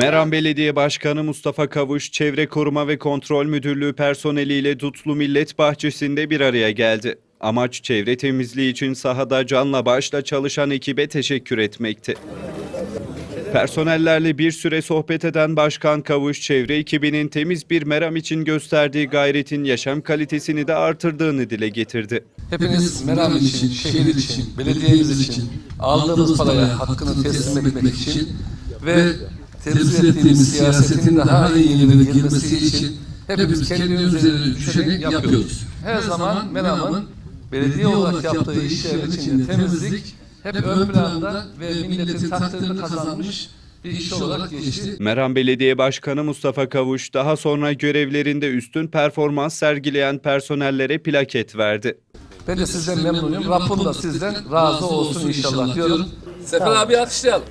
Meram Belediye Başkanı Mustafa Kavuş, Çevre Koruma ve Kontrol Müdürlüğü personeliyle Dutlu Millet Bahçesi'nde bir araya geldi. Amaç çevre temizliği için sahada canla başla çalışan ekibe teşekkür etmekti. Personellerle bir süre sohbet eden Başkan Kavuş, çevre ekibinin temiz bir meram için gösterdiği gayretin yaşam kalitesini de artırdığını dile getirdi. Hepiniz Meram için, şehir için, belediyemiz için aldığımız paraya hakkını teslim etmek için ve temsil ettiğimiz siyasetin daha iyi yerine gelmesi için hepimiz kendimiz üzerine düşeni yapıyoruz. Her zaman Meram'ın belediye olarak yaptığı işler içinde temizlik hep ön planda ve milletin takdirini kazanmış bir iş olarak geçti. Meram Belediye Başkanı Mustafa Kavuş daha sonra görevlerinde üstün performans sergileyen personellere plaket verdi. Ben de sizden memnunum. Rabbim de sizden razı olsun inşallah diyorum. Sefer abi alkışlayalım.